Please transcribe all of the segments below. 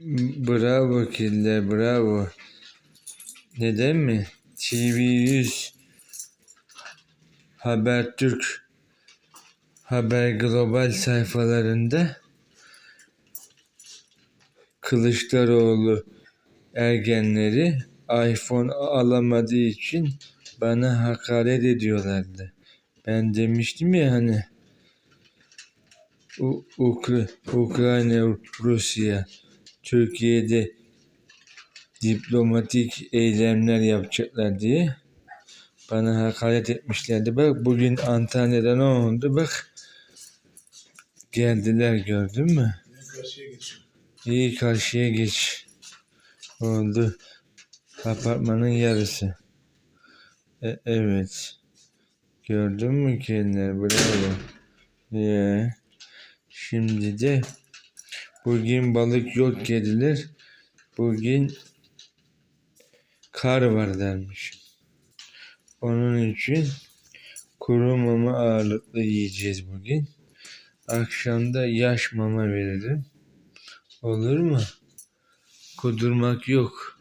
Bravo killer, bravo. Neden mi? TV100 Habertürk Haber Global sayfalarında Kılıçdaroğlu ergenleri iPhone alamadığı için bana hakaret ediyorlardı. Ben demiştim ya hani U- Ukra- Ukrayna, Rusya, Türkiye'de diplomatik eylemler yapacaklar diye bana hakaret etmişlerdi. Bak bugün Antalya'da ne oldu bak. Geldiler gördün mü? İyi karşıya geç. Oldu. Apartmanın yarısı. E- evet. Gördün mü kendileri? Bravo. Ya. Şimdi de bugün balık yok dediler. Bugün kar var dermiş. Onun için kuru mama ağırlıklı yiyeceğiz bugün. Akşamda yaş mama veririm. Olur mu? Kudurmak yok.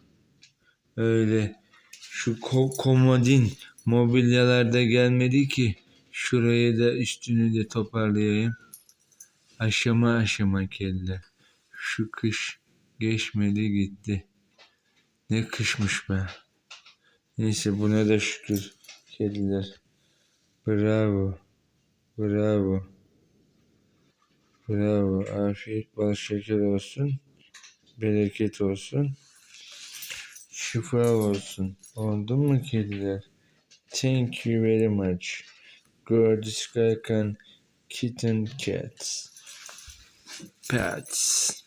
Öyle şu ko- komodin mobilyalarda gelmedi ki şurayı da üstünü de toparlayayım. Aşama aşama kelle. Şu kış geçmedi gitti. Ne kışmış be. Neyse buna da şükür kediler. Bravo. Bravo. Bravo. Afiyet bal şeker olsun. Bereket olsun. Şifa olsun. Oldu mu kediler? Thank you very much. Gorgeous Skycan Kitten Cats. Pets.